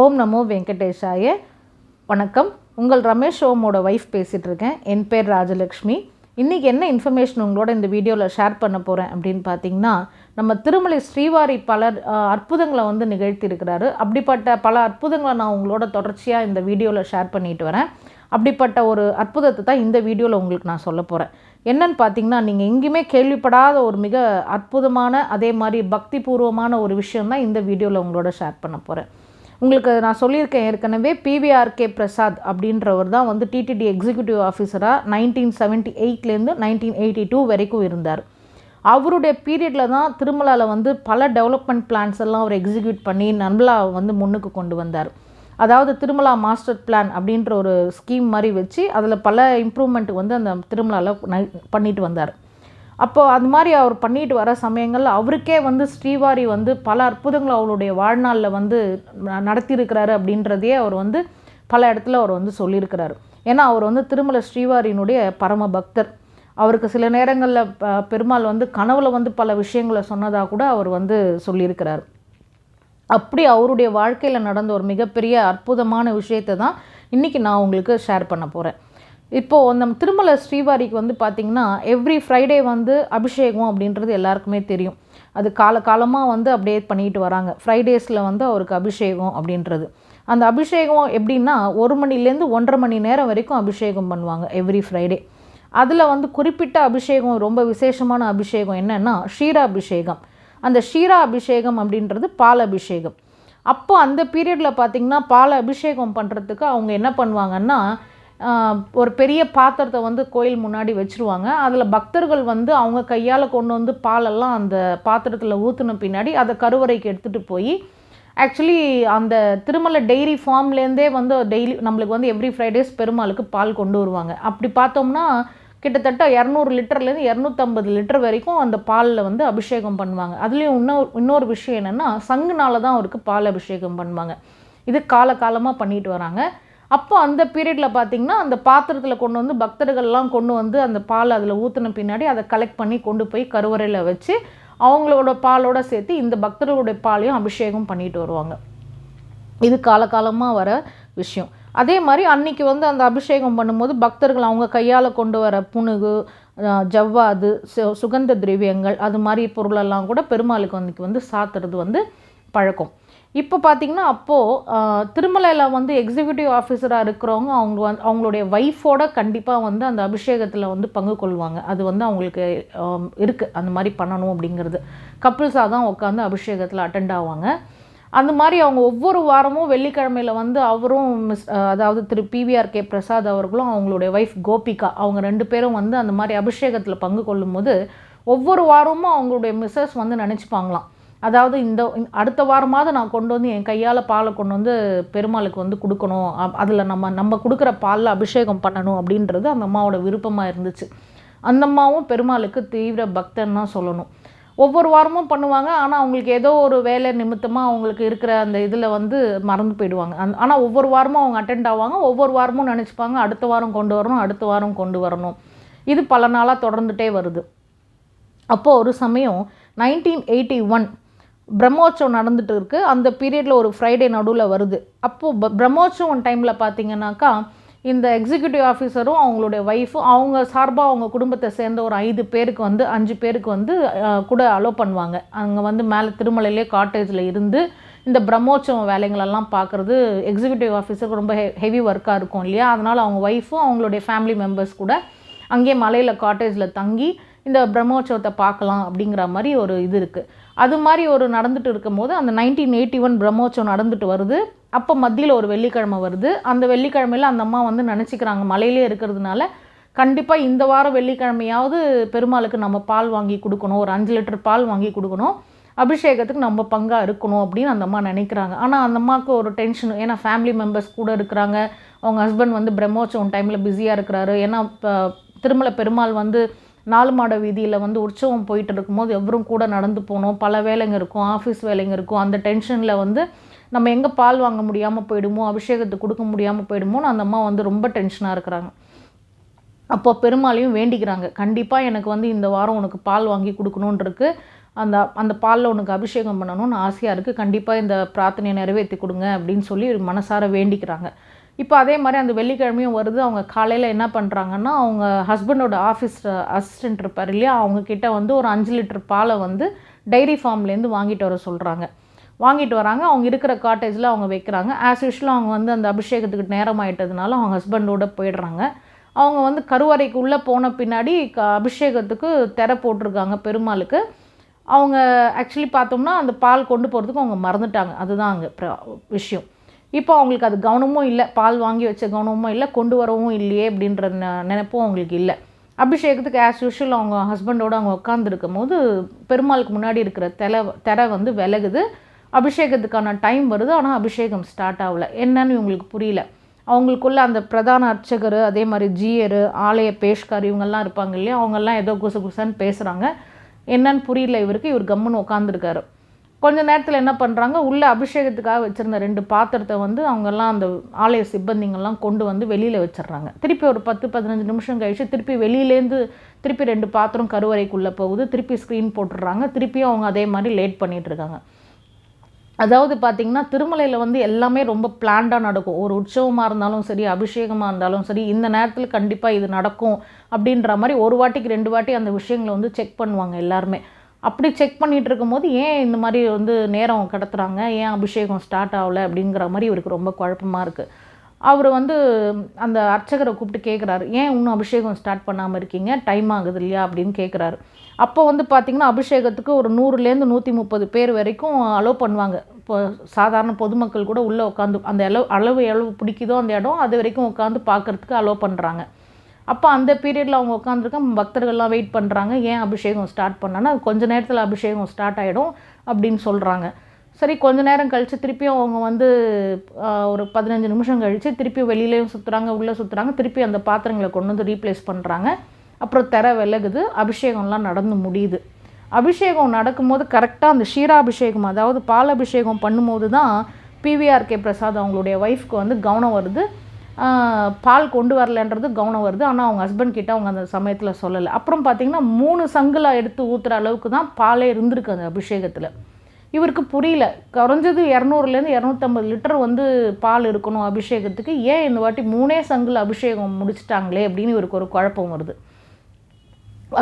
ஓம் நமோ வெங்கடேஷாய. வணக்கம். உங்கள் ரமேஷ் ஓமோட ஒய்ஃப் பேசிகிட்டு இருக்கேன் என் பேர் ராஜலக்ஷ்மி. இன்றைக்கி என்ன இன்ஃபர்மேஷன் உங்களோட இந்த வீடியோவில் ஷேர் பண்ண போகிறேன் அப்படின்னு பார்த்தீங்கன்னா நம்ம திருமலை ஸ்ரீவாரி பல அற்புதங்களை வந்து நிகழ்த்தியிருக்கிறாரு. அப்படிப்பட்ட பல அற்புதங்களை நான் உங்களோட தொடர்ச்சியாக இந்த வீடியோவில் ஷேர் பண்ணிட்டு வரேன். அப்படிப்பட்ட ஒரு அற்புதத்தை தான் இந்த வீடியோவில் உங்களுக்கு நான் சொல்ல போகிறேன் என்னன்னு பார்த்தீங்கன்னா நீங்கள் எங்கேயுமே கேள்விப்படாத ஒரு மிக அற்புதமான அதே மாதிரி பக்தி பூர்வமான ஒரு விஷயம் தான் இந்த வீடியோவில் உங்களோட ஷேர் பண்ண போகிறேன் உங்களுக்கு நான் சொல்லியிருக்கேன் ஏற்கனவே பிவிஆர்கே பிரசாத் அப்படின்றவர் தான் வந்து டிடிடி எக்ஸிக்யூட்டிவ் ஆஃபீஸராக நைன்டீன் செவன்ட்டி எயிட்லேருந்து நைன்டீன் எயிட்டி டூ வரைக்கும் இருந்தார். அவருடைய பீரியடில் தான் திருமலாவில் வந்து பல டெவலப்மெண்ட் பிளான்ஸ் எல்லாம் அவர் எக்ஸிக்யூட் பண்ணி நர்மலாவை வந்து முன்னுக்கு கொண்டு வந்தார். அதாவது திருமலா மாஸ்டர் பிளான் அப்படின்ற ஒரு ஸ்கீம் மாதிரி வச்சு அதில் பல இம்ப்ரூவ்மெண்ட் வந்து அந்த திருமலாவில் பண்ணிட்டு வந்தார். அப்போது அது மாதிரி அவர் பண்ணிட்டு வர சமயங்களில் அவருக்கே வந்து ஸ்ரீவாரி வந்து பல அற்புதங்களை அவருடைய வாழ்நாளில் வந்து ந- நடத்தியிருக்கிறாரு அப்படின்றதையே அவர் வந்து பல இடத்துல அவர் வந்து சொல்லியிருக்கிறாரு. ஏன்னா அவர் வந்து திருமலை ஸ்ரீவாரியினுடைய பரம பக்தர். அவருக்கு சில நேரங்களில் பெருமாள் வந்து கனவுல வந்து பல விஷயங்களை சொன்னதாக கூட அவர் வந்து சொல்லியிருக்கிறார். அப்படி அவருடைய வாழ்க்கையில் நடந்த ஒரு மிகப்பெரிய அற்புதமான விஷயத்தை தான் இன்றைக்கி நான் உங்களுக்கு ஷேர் பண்ண போகிறேன் இப்போது நம்ம திருமலை ஸ்ரீவாரிக்கு வந்து பார்த்திங்கன்னா எவ்ரி ஃப்ரைடே வந்து அபிஷேகம் அப்படின்றது எல்லாருக்குமே தெரியும். அது காலகாலமாக வந்து அப்படியே பண்ணிட்டு வராங்க. ஃப்ரைடேஸில் வந்து அவருக்கு அபிஷேகம் அப்படின்றது. அந்த அபிஷேகம் எப்படின்னா ஒரு மணிலேருந்து ஒன்றரை மணி நேரம் வரைக்கும் அபிஷேகம் பண்ணுவாங்க எவ்ரி ஃப்ரைடே அதில் வந்து குறிப்பிட்ட அபிஷேகம் ரொம்ப விசேஷமான அபிஷேகம் என்னென்னா ஷீரா அபிஷேகம் அந்த ஷீரா அபிஷேகம் அப்படின்றது பால் அபிஷேகம் அப்போ அந்த பீரியடில் பார்த்திங்கன்னா பால் அபிஷேகம் பண்ணுறதுக்கு அவங்க என்ன பண்ணுவாங்கன்னா ஒரு பெரிய பாத்திரத்தை வந்து கோயில் முன்னாடி வச்சுருவாங்க. அதில் பக்தர்கள் வந்து அவங்க கையால் கொண்டு வந்து பாலெல்லாம் அந்த பாத்திரத்தில் ஊற்றின பின்னாடி அதை கருவறைக்கு எடுத்துகிட்டு போய் ஆக்சுவலி அந்த திருமலை டெய்ரி ஃபார்ம்லேருந்தே வந்து டெய்லி நம்மளுக்கு வந்து எவ்ரி ஃப்ரைடேஸ் பெருமாளுக்கு பால் கொண்டு வருவாங்க. அப்படி பார்த்தோம்னா கிட்டத்தட்ட இரநூறு லிட்டர்லேருந்து இரநூத்தம்பது லிட்டர் வரைக்கும் அந்த பாலில் வந்து அபிஷேகம் பண்ணுவாங்க. அதுலேயும் இன்னொரு இன்னொரு விஷயம் என்னென்னா சங்குனால தான் அவருக்கு பால் அபிஷேகம் பண்ணுவாங்க. இது காலகாலமாக பண்ணிட்டு வராங்க. அப்போ அந்த பீரியடில் பார்த்தீங்கன்னா அந்த பாத்திரத்தில் கொண்டு வந்து பக்தர்கள்லாம் கொண்டு வந்து அந்த பால் அதில் ஊற்றின பின்னாடி அதை கலெக்ட் பண்ணி கொண்டு போய் கருவறையில் வச்சு அவங்களோட பாலோட சேர்த்து இந்த பக்தர்களுடைய பாலையும் அபிஷேகம் பண்ணிட்டு வருவாங்க. இது காலகாலமாக வர விஷயம். அதே மாதிரி அன்னைக்கு வந்து அந்த அபிஷேகம் பண்ணும்போது பக்தர்கள் அவங்க கையால் கொண்டு வர புணுகு ஜவ்வாது சு- சுகந்த திரவியங்கள் அது மாதிரி பொருளெல்லாம் கூட பெருமாளுக்கு அன்றைக்கி வந்து சாத்துறது வந்து பழக்கம். இப்போ பார்த்திங்கன்னா அப்போது திருமலையில் வந்து எக்ஸிக்யூட்டிவ் ஆஃபீஸராக இருக்கிறவங்க அவங்க வந்து அவங்களுடைய ஒய்ஃபோட கண்டிப்பாக வந்து அந்த அபிஷேகத்தில் வந்து பங்கு கொள்வாங்க. அது வந்து அவங்களுக்கு இருக்குது அந்த மாதிரி பண்ணணும் அப்படிங்கிறது. கப்புள்ஸாக தான் உட்காந்து அபிஷேகத்தில் அட்டெண்ட் ஆவாங்க. அந்த மாதிரி அவங்க ஒவ்வொரு வாரமும் வெள்ளிக்கிழமையில் வந்து அவரும் மிஸ் அதாவது திரு பிவிஆர் கே பிரசாத் அவர்களும் அவங்களுடைய ஒய்ஃப் கோபிகா அவங்க ரெண்டு பேரும் வந்து அந்த மாதிரி அபிஷேகத்தில் பங்கு கொள்ளும்போது ஒவ்வொரு வாரமும் அவங்களுடைய மிஸ்ஸஸ் வந்து நினச்சிப்பாங்களாம். அதாவது இந்த அடுத்த வாரமாவது நான் கொண்டு வந்து என் கையால் பாலை கொண்டு வந்து பெருமாளுக்கு வந்து கொடுக்கணும். அதில் நம்ம நம்ம கொடுக்குற பாலில் அபிஷேகம் பண்ணணும் அப்படின்றது அந்த அம்மாவோட விருப்பமாக இருந்துச்சு. அந்த அம்மாவும் பெருமாளுக்கு தீவிர பக்தன் தான் சொல்லணும். ஒவ்வொரு வாரமும் பண்ணுவாங்க. ஆனால் அவங்களுக்கு ஏதோ ஒரு வேலை நிமித்தமாக அவங்களுக்கு இருக்கிற அந்த இதில் வந்து மறந்து போயிடுவாங்க. அந் ஆனால் ஒவ்வொரு வாரமும் அவங்க அட்டெண்ட் ஆவாங்க. ஒவ்வொரு வாரமும் நினச்சிப்பாங்க அடுத்த வாரம் கொண்டு வரணும் அடுத்த வாரம் கொண்டு வரணும். இது பல நாளாக தொடர்ந்துட்டே வருது. அப்போது ஒரு சமயம் நைன்டீன் எயிட்டி ஒன் பிரம்மோற்சவம் நடந்துட்டு இருக்கு. அந்த பீரியடில் ஒரு ஃப்ரைடே நடுவில் வருது. அப்போது பிரம்மோற்சவம் டைமில் பார்த்தீங்கன்னாக்கா இந்த எக்ஸிக்யூட்டிவ் ஆஃபீஸரும் அவங்களுடைய ஒய்ஃபும் அவங்க சார்பாக அவங்க குடும்பத்தை சேர்ந்த ஒரு ஐந்து பேருக்கு வந்து அஞ்சு பேருக்கு வந்து கூட அலோ பண்ணுவாங்க. அங்கே வந்து மேலே திருமலையிலே காட்டேஜில் இருந்து இந்த பிரம்மோற்சவம் வேலைங்களெல்லாம் பார்க்குறது எக்ஸிக்யூட்டிவ் ஆஃபீஸருக்கு ரொம்ப ஹெ ஹெவி ஒர்க்காக இருக்கும் இல்லையா? அதனால் அவங்க ஒய்ஃபும் அவங்களுடைய ஃபேமிலி மெம்பர்ஸ் கூட அங்கேயே மலையில் காட்டேஜில் தங்கி இந்த பிரம்மோற்சவத்தை பார்க்கலாம் அப்படிங்கிற மாதிரி ஒரு இது இருக்குது அது மாதிரி ஒரு நடந்துட்டு இருக்கும்போது அந்த நைன்டீன் எயிட்டி ஒன் பிரம்மோற்சவம் நடந்துட்டு வருது. அப்போ மத்தியில் ஒரு வெள்ளிக்கிழமை வருது. அந்த வெள்ளிக்கிழமையில் அந்த அம்மா வந்து நினச்சிக்கிறாங்க மலையிலே இருக்கிறதுனால கண்டிப்பாக இந்த வாரம் வெள்ளிக்கிழமையாவது பெருமாளுக்கு நம்ம பால் வாங்கி கொடுக்கணும். ஒரு அஞ்சு லிட்டர் பால் வாங்கி கொடுக்கணும். அபிஷேகத்துக்கு நம்ம பங்காக இருக்கணும் அப்படின்னு அந்த அம்மா நினைக்கிறாங்க. ஆனால் அந்த அம்மாவுக்கு ஒரு டென்ஷன் ஏன்னா ஃபேமிலி மெம்பர்ஸ் கூட இருக்கிறாங்க. அவங்க ஹஸ்பண்ட் வந்து பிரம்மோற்சவம் டைமில் பிஸியாக இருக்கிறாரு. ஏன்னா இப்போ திருமலை பெருமாள் வந்து நாலு மாட வீதியில் வந்து உற்சவம் போயிட்டு இருக்கும்போது எவரும் கூட நடந்து போகணும் பல வேலைங்க இருக்கும் ஆஃபீஸ் வேலைங்க இருக்கும். அந்த டென்ஷனில் வந்து நம்ம எங்கே பால் வாங்க முடியாமல் போயிடுமோ அபிஷேகத்துக்கு கொடுக்க முடியாமல் போயிடுமோன்னு அந்த அம்மா வந்து ரொம்ப டென்ஷனாக இருக்கிறாங்க. அப்போ பெருமாளையும் வேண்டிக்கிறாங்க. கண்டிப்பாக எனக்கு வந்து இந்த வாரம் உனக்கு பால் வாங்கி கொடுக்கணுன்றிருக்கு அந்த அந்த பாலில் உனக்கு அபிஷேகம் பண்ணணும்னு ஆசையாக இருக்குது கண்டிப்பாக இந்த பிரார்த்தனையை நிறைவேற்றி கொடுங்க அப்படின்னு சொல்லி மனசார வேண்டிக்கிறாங்க. இப்போ அதே மாதிரி அந்த வெள்ளிக்கிழமையும் வருது. அவங்க காலையில் என்ன பண்ணுறாங்கன்னா அவங்க ஹஸ்பண்டோட ஆஃபீஸ் அசிஸ்டன்ட் இருப்பார் இல்லையா? அவங்கக்கிட்ட வந்து ஒரு அஞ்சு லிட்டர் பாலை வந்து டைரி ஃபார்ம்லேருந்து வாங்கிட்டு வர சொல்கிறாங்க வாங்கிட்டு வராங்க. அவங்க இருக்கிற காட்டேஜில் அவங்க வைக்கிறாங்க. ஆஸ் யூஷுவல் அவங்க வந்து அந்த அபிஷேகத்துக்கு நேரம் ஆகிட்டதுனால அவங்க ஹஸ்பண்டோட போயிடுறாங்க. அவங்க வந்து கருவறைக்கு உள்ளே போன பின்னாடி க அபிஷேகத்துக்கு திரை போட்டிருக்காங்க பெருமாளுக்கு. அவங்க ஆக்சுவலி பார்த்தோம்னா அந்த பால் கொண்டு போகிறதுக்கு அவங்க மறந்துட்டாங்க. அதுதான் அங்கே ப்ர- விஷயம். இப்போ அவங்களுக்கு அது கவனமும் இல்லை பால் வாங்கி வச்ச கவனமும் இல்லை கொண்டு வரவும் இல்லையே அப்படின்ற நினைப்பும் அவங்களுக்கு இல்லை. அபிஷேகத்துக்கு ஆஸ் யூஷுவல் அவங்க ஹஸ்பண்டோடு அவங்க உட்காந்துருக்கும் போது பெருமாளுக்கு முன்னாடி இருக்கிற தெலை திரை வந்து விலகுது. அபிஷேகத்துக்கான டைம் வருது ஆனால் அபிஷேகம் ஸ்டார்ட் ஆகலை. என்னன்னு இவங்களுக்கு புரியல. அவங்களுக்குள்ள அந்த பிரதான அர்ச்சகர் அதே மாதிரி ஜியர் ஆலய பேஷ்கார் இவங்கெல்லாம் இருப்பாங்க இல்லையா அவங்கெல்லாம் ஏதோ குசு குசன்னு பேசுகிறாங்க என்னன்னு புரியல இவருக்கு இவர் கம்முன்னு உட்காந்துருக்காரு கொஞ்ச நேரத்தில் என்ன பண்ணுறாங்க உள்ளே அபிஷேகத்துக்காக வச்சுருந்த ரெண்டு பாத்திரத்தை வந்து அவங்கெல்லாம் அந்த ஆலய சிப்பந்திங்கெல்லாம் கொண்டு வந்து வெளியில் வச்சிடுறாங்க. திருப்பி ஒரு பத்து பதினஞ்சு நிமிஷம் கழிச்சு திருப்பி வெளியிலேருந்து திருப்பி ரெண்டு பாத்திரம் கருவறைக்குள்ளே போகுது. திருப்பி ஸ்க்ரீன் போட்டுடுறாங்க. திருப்பியும் அவங்க அதே மாதிரி லேட் பண்ணிகிட்ருக்காங்க அதாவது பார்த்தீங்கன்னா திருமலையில் வந்து எல்லாமே ரொம்ப பிளான்டாக நடக்கும். ஒரு உற்சவமாக இருந்தாலும் சரி அபிஷேகமாக இருந்தாலும் சரி இந்த நேரத்தில் கண்டிப்பாக இது நடக்கும் அப்படின்ற மாதிரி ஒரு வாட்டிக்கு ரெண்டு வாட்டி அந்த விஷயங்களை வந்து செக் பண்ணுவாங்க எல்லாருமே. அப்படி செக் பண்ணிகிட்டு இருக்கும்போது ஏன் இந்த மாதிரி வந்து நேரம் கடத்துறாங்க? ஏன் அபிஷேகம் ஸ்டார்ட் ஆகலை? அப்படிங்கிற மாதிரி இவருக்கு ரொம்ப குழப்பமாக இருக்குது அவர் வந்து அந்த அர்ச்சகரை கூப்பிட்டு கேட்குறாரு ஏன் இன்னும் அபிஷேகம் ஸ்டார்ட் பண்ணாமல் இருக்கீங்க? டைம் ஆகுது இல்லையா? அப்படின்னு கேட்குறாரு அப்போ வந்து பார்த்திங்கன்னா அபிஷேகத்துக்கு ஒரு நூறுலேருந்து நூற்றி முப்பது பேர் வரைக்கும் அலோவ் பண்ணுவாங்க. இப்போ சாதாரண பொதுமக்கள் கூட உள்ளே உட்காந்து அந்த அளவு அளவு எவ்வளவு பிடிக்குதோ அந்த இடம் அது வரைக்கும் உட்காந்து பார்க்கறதுக்கு அலோவ் பண்ணுறாங்க அப்போ அந்த பீரியடில் அவங்க உட்காந்துருக்க பக்தர்கள்லாம் வெயிட் பண்ணுறாங்க ஏன் அபிஷேகம் ஸ்டார்ட் பண்ணனா அது கொஞ்ச நேரத்தில் அபிஷேகம் ஸ்டார்ட் ஆகிடும் அப்படின்னு சொல்கிறாங்க சரி கொஞ்ச நேரம் கழித்து திருப்பியும் அவங்க வந்து ஒரு பதினஞ்சு நிமிஷம் கழித்து திருப்பி வெளியிலையும் சுற்றுறாங்க உள்ளே சுற்றுறாங்க திருப்பி அந்த பாத்திரங்களை கொண்டு வந்து ரீப்ளேஸ் பண்ணுறாங்க அப்புறம் திற விலகுது. அபிஷேகம்லாம் நடந்து முடியுது. அபிஷேகம் நடக்கும்போது கரெக்டாக அந்த ஷீராபிஷேகம் அதாவது பால் அபிஷேகம் பண்ணும்போது தான் பிவிஆர்கே பிரசாத் அவங்களுடைய ஒய்ஃப்க்கு வந்து கவனம் வருது. பால் கொண்டு வரலன்றது கவனம் வருது. ஆனால் அவங்க ஹஸ்பண்ட் கிட்ட அவங்க அந்த சமயத்தில் சொல்லலை. அப்புறம் பார்த்திங்கன்னா மூணு சங்கில் எடுத்து ஊற்றுற அளவுக்கு தான் பாலே இருந்திருக்கு அந்த அபிஷேகத்தில். இவருக்கு புரியல. குறைஞ்சது இரநூறுலேருந்து இரநூத்தம்பது லிட்டர் வந்து பால் இருக்கணும் அபிஷேகத்துக்கு. ஏன் இந்த வாட்டி மூணே சங்கில் அபிஷேகம் முடிச்சிட்டாங்களே அப்படின்னு இவருக்கு ஒரு குழப்பம் வருது.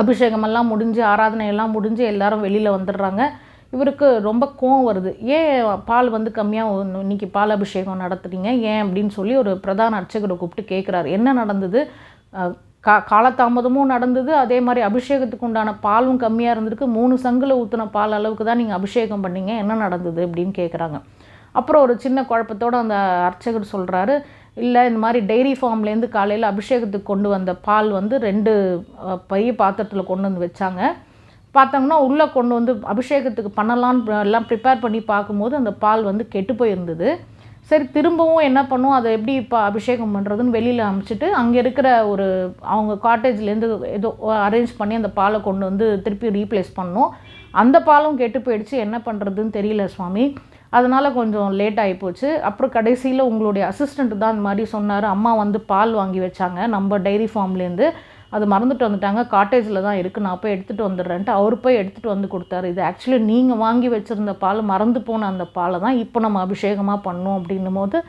அபிஷேகமெல்லாம் முடிஞ்சு ஆராதனையெல்லாம் முடிஞ்சு எல்லாரும் வெளியில் வந்துடுறாங்க. இவருக்கு ரொம்ப கோவம் வருது. ஏன் பால் வந்து கம்மியாக இன்னைக்கு பால் அபிஷேகம் நடத்துறீங்க? ஏன் அப்படின்னு சொல்லி ஒரு பிரதான அர்ச்சகரை கூப்பிட்டு கேட்குறாரு என்ன நடந்தது? கா காலதாமதமும் நடந்தது. அதே மாதிரி அபிஷேகத்துக்கு உண்டான பாலும் கம்மியாக இருந்திருக்கு. மூணு சங்கில் ஊற்றின பால் அளவுக்கு தான் நீங்கள் அபிஷேகம் பண்ணீங்க. என்ன நடந்தது அப்படின்னு கேட்குறாங்க அப்புறம் ஒரு சின்ன குழப்பத்தோடு அந்த அர்ச்சகர் சொல்கிறாரு இல்லை இந்த மாதிரி டெய்ரி ஃபார்ம்லேருந்து காலையில் அபிஷேகத்துக்கு கொண்டு வந்த பால் வந்து ரெண்டு அஹ், பெரிய பாத்திரத்தில் கொண்டு வந்து வச்சாங்க. பார்த்தோம்னா உள்ளே கொண்டு வந்து அபிஷேகத்துக்கு பண்ணலான்னு எல்லாம் ப்ரிப்பேர் பண்ணி பார்க்கும்போது அந்த பால் வந்து கெட்டு போயிருந்தது. சரி திரும்பவும் என்ன பண்ணும்? அதை எப்படி இப்போ அபிஷேகம் பண்ணுறதுன்னு வெளியில் அமுச்சிட்டு அங்கே இருக்கிற ஒரு அவங்க காட்டேஜ்லேருந்து ஏதோ அரேஞ்ச் பண்ணி அந்த பாலை கொண்டு வந்து திருப்பி ரீப்ளேஸ் பண்ணோம். அந்த பாலும் கெட்டு போயிடுச்சு. என்ன பண்ணுறதுன்னு தெரியல சுவாமி. அதனால் கொஞ்சம் லேட் ஆகி போச்சு. அப்புறம் கடைசியில் உங்களுடைய அசிஸ்டண்ட் தான் இந்த மாதிரி சொன்னார். அம்மா வந்து பால் வாங்கி வச்சாங்க. நம்ம டைரி ஃபார்ம்லேருந்து அது மறந்துட்டு வந்துட்டாங்க. காட்டேஜில் தான் இருக்குது நான் போய் எடுத்துகிட்டு வந்துடுறேன்ட்டு அவர் போய் எடுத்துகிட்டு வந்து கொடுத்தாரு. இது ஆக்சுவலி நீங்கள் வாங்கி வச்சுருந்த பால் மறந்து போன அந்த பாலை தான் இப்போ நம்ம அபிஷேகமாக பண்ணோம் அப்படின்னும் போது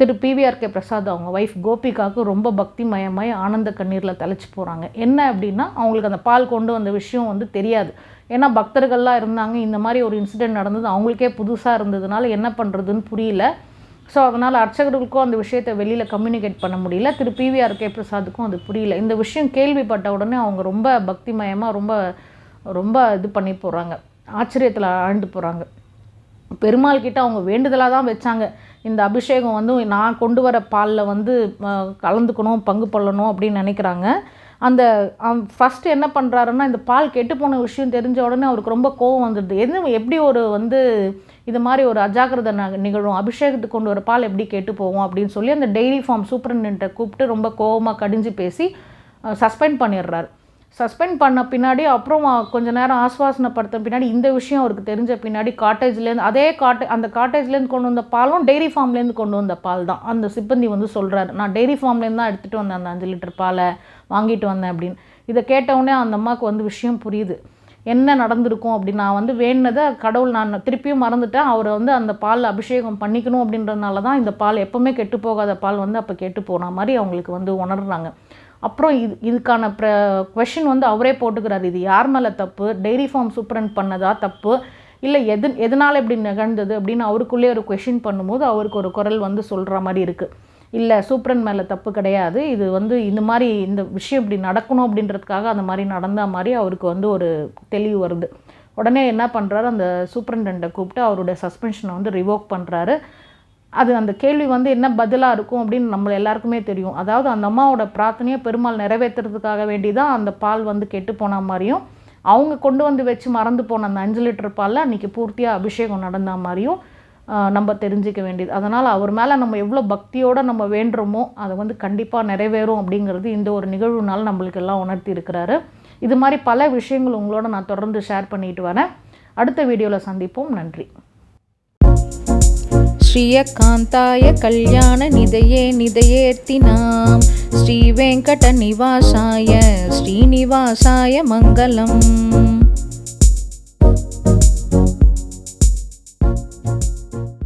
திரு பிவிஆர்கே பிரசாத் அவங்க ஒய்ஃப் கோபிகாவுக்கு ரொம்ப பக்தி மயமாய் ஆனந்த கண்ணீரில் தலைச்சு போகிறாங்க என்ன அப்படின்னா அவங்களுக்கு அந்த பால் கொண்டு வந்த விஷயம் வந்து தெரியாது. ஏன்னா பக்தர்கள்லாம் இருந்தாங்க. இந்த மாதிரி ஒரு இன்சிடெண்ட் நடந்தது. அவங்களுக்கே புதுசாக இருந்ததுனால என்ன பண்ணுறதுன்னு புரியல. ஸோ அதனால் அர்ச்சகர்களுக்கும் அந்த விஷயத்தை வெளியில் கம்யூனிகேட் பண்ண முடியல. திரு பிவிஆர் கே பிரசாத்துக்கும் அது புரியல. இந்த விஷயம் கேள்விப்பட்ட உடனே அவங்க ரொம்ப பக்திமயமாக ரொம்ப ரொம்ப இது பண்ணி போகிறாங்க ஆச்சரியத்தில் ஆழ்ந்து போகிறாங்க பெருமாள் கிட்ட அவங்க வேண்டுதலாக தான் வச்சாங்க. இந்த அபிஷேகம் வந்து நான் கொண்டு வர பாலில் வந்து கலந்துக்கணும் பங்கு கொள்ளணும் அப்படின்னு நினைக்கிறாங்க. அந்த ஃபஸ்ட்டு என்ன பண்ணுறாருன்னா இந்த பால் கெட்டு போன விஷயம் தெரிஞ்ச உடனே அவருக்கு ரொம்ப கோவம் வந்துடுது. என்ன எப்படி ஒரு வந்து இது மாதிரி ஒரு அஜாக்கிரதை நிகழும்? அபிஷேகத்துக்கு கொண்டு வர பால் எப்படி கெட்டு போவோம் அப்படின்னு சொல்லி அந்த டெய்ரி ஃபார்ம் சூப்பரண்ட்டை கூப்பிட்டு ரொம்ப கோவமாக கடிஞ்சு பேசி சஸ்பெண்ட் பண்ணிடுறாரு. சஸ்பெண்ட் பண்ண பின்னாடி அப்புறம் கொஞ்ச நேரம் ஆஸ்வாசனப்படுத்த பின்னாடி இந்த விஷயம் அவருக்கு தெரிஞ்ச பின்னாடி காட்டேஜ்லேருந்து அதே காட்டே அந்த காட்டேஜ்லேருந்து கொண்டு வந்த பாலும் டெய்ரி ஃபார்ம்லேருந்து கொண்டு வந்த பால் தான். அந்த சிப்பந்தி வந்து சொல்கிறாரு நான் டெய்ரி ஃபார்ம்லேருந்து தான் எடுத்துகிட்டு வந்தேன் அந்த அஞ்சு லிட்டர் பாலை வாங்கிட்டு வந்தேன் அப்படின்னு. இதை கேட்டவுடனே அந்த அம்மாவுக்கு வந்து விஷயம் புரியுது. என்ன நடந்திருக்கும்? அப்படி நான் வந்து வேணுனதை கடவுள் நான் திருப்பியும் மறந்துட்டேன். அவரை வந்து அந்த பால் அபிஷேகம் பண்ணிக்கணும் அப்படின்றதுனால தான் இந்த பால் எப்போவுமே கெட்டு போகாத பால் வந்து அப்போ கெட்டு போன மாதிரி அவங்களுக்கு வந்து உணர்றாங்க. அப்புறம் இது இதுக்கான ப்ர கொஷின் வந்து அவரே போட்டுக்கிறார். இது யார் மேலே தப்பு? டெய்ரி ஃபார்ம் சூப்பரண்ட் பண்ணதா தப்பு? இல்லை எது எதனால் இப்படி நிகழ்ந்தது அப்படின்னு அவருக்குள்ளே ஒரு கொஷின் பண்ணும்போது அவருக்கு ஒரு குரல் வந்து சொல்கிற மாதிரி இருக்குது இல்லை சூப்பரன் மேலே தப்பு கிடையாது. இது வந்து இந்த மாதிரி இந்த விஷயம் இப்படி நடக்கணும் அப்படின்றதுக்காக அந்த மாதிரி நடந்த மாதிரி அவருக்கு வந்து ஒரு தெளிவு வருது. உடனே என்ன பண்ணுறாரு அந்த சூப்பரண்டண்ட்டை கூப்பிட்டு அவருடைய சஸ்பென்ஷனை வந்து ரிவோக் பண்ணுறாரு அது அந்த கேள்வி வந்து என்ன பதிலாக இருக்கும் அப்படின்னு நம்ம எல்லாருக்குமே தெரியும். அதாவது அந்த அம்மாவோட பிரார்த்தனையை பெருமாள் நிறைவேற்றுறதுக்காக வேண்டி தான் அந்த பால் வந்து கெட்டு போன மாதிரியும் அவங்க கொண்டு வந்து வச்சு மறந்து போன அந்த அஞ்சு லிட்டர் பாலில் அன்றைக்கி பூர்த்தியாக அபிஷேகம் நடந்த மாதிரியும் நம்ம தெரிஞ்சுக்க வேண்டியது. அதனால் அவர் மேலே நம்ம எவ்வளோ பக்தியோடு நம்ம வேண்டுறோமோ அதை வந்து கண்டிப்பாக நிறைவேறும் அப்படிங்கிறது இந்த ஒரு நிகழ்வுனால நம்மளுக்கு எல்லாம் உணர்த்தி இருக்கிறாரு. இது மாதிரி பல விஷயங்கள் உங்களோட நான் தொடர்ந்து ஷேர் பண்ணிட்டு வரேன். அடுத்த வீடியோவில் சந்திப்போம். நன்றி. ஸ்ரீயகாந்தாய கல்யாண நிதையே நிதையேர்த்தி நாம் ஸ்ரீ வெங்கட நிவாசாய ஸ்ரீனிவாசாய மங்களம்.